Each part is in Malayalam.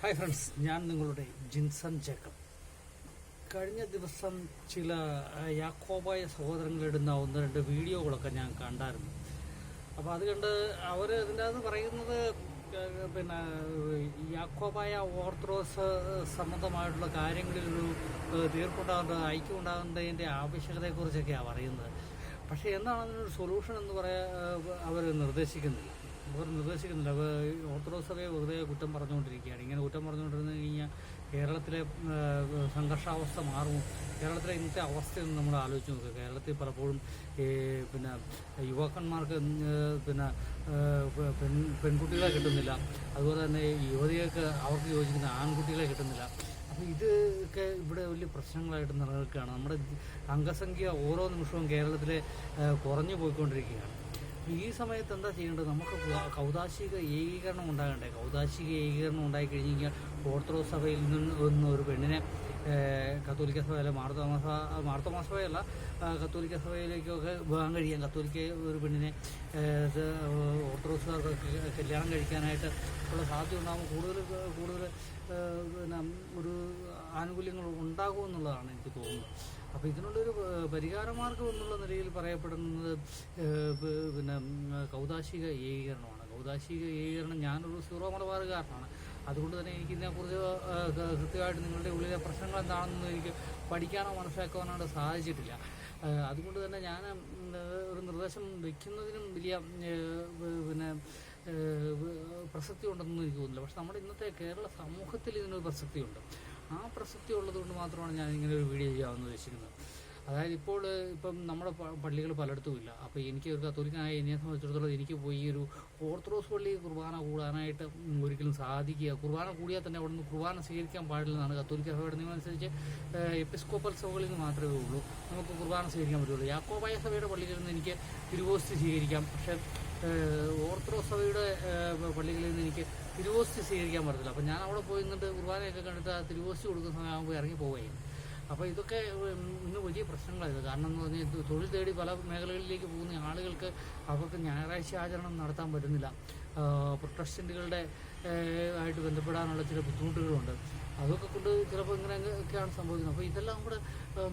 ഹായ് ഫ്രണ്ട്സ് ഞാൻ നിങ്ങളുടെ ജിൻസൺ ജേക്കബ്. കഴിഞ്ഞ ദിവസം ചില യാക്കോബായ സഹോദരങ്ങളിടുന്ന ഒന്ന് രണ്ട് വീഡിയോകളൊക്കെ ഞാൻ കണ്ടായിരുന്നു. അപ്പോൾ അത് കണ്ട് അവർ ഇതിന്റെ അകത്ത് പറയുന്നത് പിന്നെ യാക്കോബായ ഓർത്തഡോക്സ് സംബന്ധമായിട്ടുള്ള കാര്യങ്ങളിലൊരു തീർപ്പുണ്ടാകേണ്ടത് തീർപ്പുണ്ടാകേണ്ട ഐക്യം ഉണ്ടാകേണ്ടതിന്റെ ആവശ്യകതയെക്കുറിച്ചൊക്കെയാണ് പറയുന്നത്. പക്ഷേ എന്താണ് അതിനൊരു സൊല്യൂഷൻ എന്ന് പറയാ അവർ നിർദ്ദേശിക്കുന്നില്ല. അവർ നിർദ്ദേശിക്കുന്നില്ല ഓർത്തഡോക്സ് സഭയെ വെറുതെ കുറ്റം പറഞ്ഞുകൊണ്ടിരിക്കുകയാണ്. ഇങ്ങനെ കുറ്റം പറഞ്ഞുകൊണ്ടിരുന്നു കഴിഞ്ഞാൽ കേരളത്തിലെ സംഘർഷാവസ്ഥ മാറുമോ കേരളത്തിലെ ഇന്നത്തെ അവസ്ഥയൊന്നും നമ്മൾ ആലോചിച്ച് നോക്കുക കേരളത്തിൽ പലപ്പോഴും പിന്നെ യുവാക്കന്മാർക്ക് പിന്നെ പെൺ പെൺകുട്ടികളെ കിട്ടുന്നില്ല. അതുപോലെ തന്നെ യുവതികൾക്ക് അവർക്ക് യോജിക്കുന്ന ആൺകുട്ടികളെ കിട്ടുന്നില്ല. അപ്പോൾ ഇതൊക്കെ ഇവിടെ വലിയ പ്രശ്നങ്ങളായിട്ട് നിലനിൽക്കുകയാണ്. നമ്മുടെ അംഗസംഖ്യ ഓരോ നിമിഷവും കേരളത്തിൽ കുറഞ്ഞു പോയിക്കൊണ്ടിരിക്കുകയാണ്. ഈ സമയത്ത് എന്താ ചെയ്യേണ്ടത്? നമുക്ക് കൗതാശിക ഏകീകരണം ഉണ്ടാകണ്ടേ? കൗതാശിക ഏകീകരണം ഉണ്ടായി കഴിഞ്ഞ് കഴിഞ്ഞാൽ ഓർത്തഡോക്സ് സഭയിൽ നിന്ന് ഒരു പെണ്ണിനെ കത്തോലിക്ക സഭയിലെ മാർത്തോമാ മാർത്തോമാ കത്തോലിക്ക സഭയിലേക്കൊക്കെ വിവാഹം കഴിയാൻ കത്തോലിക്ക ഒരു പെണ്ണിനെ ഏഹ്, ഇത് ഓർത്തഡോക്സുകാർക്ക് കല്യാണം കഴിക്കാനായിട്ട് ഉള്ള സാധ്യത ഉണ്ടാകുമ്പോൾ കൂടുതൽ കൂടുതൽ പിന്നെ ഒരു ആനുകൂല്യങ്ങൾ ഉണ്ടാകും എന്നുള്ളതാണ് എനിക്ക് തോന്നുന്നത്. അപ്പോൾ ഇതിനുള്ളൊരു പരിഹാരമാർഗം എന്നുള്ള നിലയിൽ പറയപ്പെടുന്നത് പിന്നെ കൗതാശിക ഏകീകരണമാണ്. കൗതാശിക ഏകീകരണം ഞാനൊരു സീറോ മലബാറുകാരനാണ്. അതുകൊണ്ട് തന്നെ എനിക്ക് ഇതിനെക്കുറിച്ച് കൃത്യമായിട്ട് നിങ്ങളുടെ ഉള്ളിലെ പ്രശ്നങ്ങൾ എന്താണെന്ന് എനിക്ക് പഠിക്കാനോ മനസ്സിലാക്കാനോ സാധിച്ചിട്ടില്ല. അതുകൊണ്ട് തന്നെ ഞാൻ ഒരു നിർദ്ദേശം വയ്ക്കുന്നതിനും വലിയ പിന്നെ പ്രസക്തി ഉണ്ടെന്നൊന്നും എനിക്ക് തോന്നുന്നില്ല. പക്ഷെ നമ്മുടെ ഇന്നത്തെ കേരള സമൂഹത്തിൽ ഇതിനൊരു പ്രസക്തിയുണ്ട്. ആ പ്രസക്തി ഉള്ളതുകൊണ്ട് മാത്രമാണ് ഞാൻ ഇങ്ങനെ ഒരു വീഡിയോ ചെയ്യാമെന്ന് ഉദ്ദേശിക്കുന്നത്. അതായത് ഇപ്പോൾ ഇപ്പം നമ്മുടെ പള്ളികൾ പലയിടത്തും ഇല്ല അപ്പോൾ എനിക്ക് ഒരു കത്തോലിക്കനായ എന്നെ സംബന്ധിച്ചിടത്തോളം എനിക്ക് പോയി ഒരു ഓർത്തഡോക്സ് പള്ളി കുർബാന കൂടാനായിട്ട് ഒരിക്കലും സാധിക്കുക. കുർബാന കൂടിയാൽ തന്നെ അവിടെ നിന്ന് കുർബാന സ്വീകരിക്കാൻ പാടില്ലെന്നാണ് കത്തോലിക്ക സഭയുടെ നിയമം അനുസരിച്ച് ഏഹ്, എപ്പിസ്കോപ്പൽ സഭകളിൽ നിന്ന് മാത്രമേ ഉള്ളൂ. നമുക്ക് കുർബാന സ്വീകരിക്കാൻ പറ്റുള്ളൂ. യാക്കോബായ സഭയുടെ പള്ളികളിൽ നിന്ന് എനിക്ക് തിരുവോസ്തി സ്വീകരിക്കാം. പക്ഷേ ഓർത്തഡോക്സ് സഭയുടെ പള്ളികളിൽ നിന്ന് എനിക്ക് തിരുവോസ്തി സ്വീകരിക്കാൻ പറ്റത്തില്ല. അപ്പം ഞാൻ അവിടെ പോയി നിന്നിട്ട് കുർബാനയൊക്കെ കണ്ടിട്ട് ആ തിരുവോസ്തി കൊടുക്കുന്ന സമയമാകുമ്പോൾ ഇറങ്ങി പോവുകയും അപ്പോൾ ഇതൊക്കെ ഇന്ന് വലിയ പ്രശ്നങ്ങളായത് കാരണം എന്ന് പറഞ്ഞാൽ തൊഴിൽ തേടി പല മേഖലകളിലേക്ക് പോകുന്ന ആളുകൾക്ക് അവർക്ക് ഞായറാഴ്ച ആചരണം നടത്താൻ പറ്റുന്നില്ല. പ്രൊട്ടസ്റ്റന്റുകളുടെ ആയിട്ട് ബന്ധപ്പെടാനുള്ള ചില ബുദ്ധിമുട്ടുകളുണ്ട്. അതൊക്കെ കൊണ്ട് ചിലപ്പോൾ ഇങ്ങനെ ഒക്കെയാണ് സംഭവിക്കുന്നത്. അപ്പോൾ ഇതെല്ലാം കൂടെ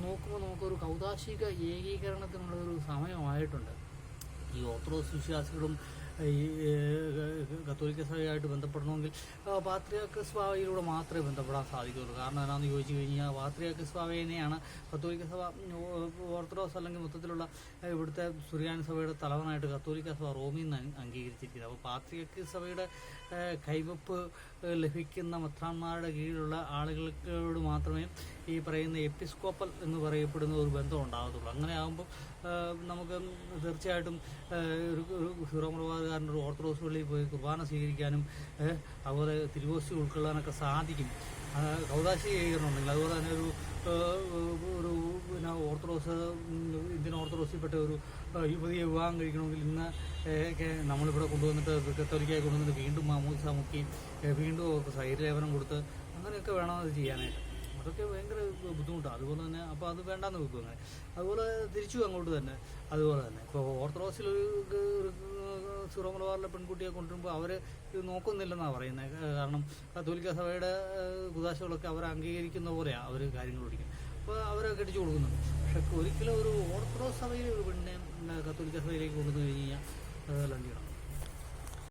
നോക്കുമ്പോൾ നമുക്കൊരു കൗതാശിക ഏകീകരണത്തിനുള്ള ഒരു സമയമായിട്ടുണ്ട്. ഈ ഓർത്തഡോക്സ് വിശ്വാസികളും ഈ കത്തോലിക്ക സഭയായിട്ട് ബന്ധപ്പെടണമെങ്കിൽ ആ, പാത്രിയാർക്ക് സ്വാവയിലൂടെ മാത്രമേ ബന്ധപ്പെടാൻ സാധിക്കുകയുള്ളൂ. കാരണം എന്നാന്ന് ചോദിച്ചു കഴിഞ്ഞാൽ പാത്രിയാർക്ക് സ്വാവയെന്നെയാണ് കത്തോലിക്ക സഭ ഓർത്തഡോക്സ് അല്ലെങ്കിൽ മൊത്തത്തിലുള്ള ഇവിടുത്തെ സുറിയാനി സഭയുടെ തലവനായിട്ട് കത്തോലിക്ക സഭ റോമിൽ നിന്ന് അംഗീകരിച്ചിരിക്കുന്നത്. അപ്പോൾ പാത്രിയാർക്ക് സഭയുടെ കൈവപ്പ് ലഭിക്കുന്ന മെത്രാന്മാരുടെ കീഴിലുള്ള ആളുകൾക്കോട് മാത്രമേ ഈ പറയുന്ന എപ്പിസ്കോപ്പൽ എന്ന് പറയപ്പെടുന്ന ഒരു ബന്ധം ഉണ്ടാകത്തുള്ളൂ. അങ്ങനെ ആകുമ്പോൾ നമുക്ക് തീർച്ചയായിട്ടും ഒരു ഒരു ഹീറോ ഒരു ഓർത്തഡോക്സ് പള്ളിയിൽ പോയി കുർബാന സ്വീകരിക്കാനും അതുപോലെ തിരുവോസി ഉൾക്കൊള്ളാനൊക്കെ സാധിക്കും. കൗതാശി ഏകീകരണമുണ്ടെങ്കിൽ അതുപോലെ തന്നെ ഒരു ഒരു പിന്നെ ഓർത്തഡോക്സ് ഇന്ത്യൻ ഓർത്തഡോക്സിൽപ്പെട്ട ഒരു യുവതിയെ വിവാഹം കഴിക്കണമെങ്കിൽ ഇന്ന് നമ്മളിവിടെ കൊണ്ടുവന്നിട്ട് കത്തോലിക്കായി കൊണ്ടുവന്നിട്ട് വീണ്ടും മാമൂസ മുക്കി വീണ്ടും അവർക്ക് ശരീരലേപനം കൊടുത്ത് അങ്ങനെയൊക്കെ വേണം അത് ചെയ്യാനായിട്ട്. അതൊക്കെ ഭയങ്കര ബുദ്ധിമുട്ടാണ്. അതുപോലെ തന്നെ അപ്പോൾ അത് വേണ്ടാന്ന് വെക്കും അങ്ങനെ. അതുപോലെ തിരിച്ചു അങ്ങോട്ട് തന്നെ. അതുപോലെ തന്നെ. ഇപ്പോൾ ഓർത്തഡോക്സിൽ ഒരു സിറോ പെൺകുട്ടിയെ കൊണ്ടുവരുമ്പോൾ അവർ ഇത് നോക്കുന്നില്ലെന്നാണ് പറയുന്നത് കാരണം കത്തോലിക്ക സഭയുടെ ഏഹ്, കുദാശകളൊക്കെ അവർ അംഗീകരിക്കുന്ന പോലെയാണ് അവർ കാര്യങ്ങൾ പഠിക്കുന്നത്. അപ്പോൾ അവരെ കെട്ടിച്ചു കൊടുക്കുന്നുണ്ട്. പക്ഷെ ഒരിക്കലും ഒരു ഓർത്തഡോക്സ് സഭയിൽ ഒരു പെണ്ണിനെ കത്തോലിക്ക സഭയിലേക്ക് കൊണ്ടുവന്നു കഴിഞ്ഞ് കഴിഞ്ഞാൽ ചെയ്യണം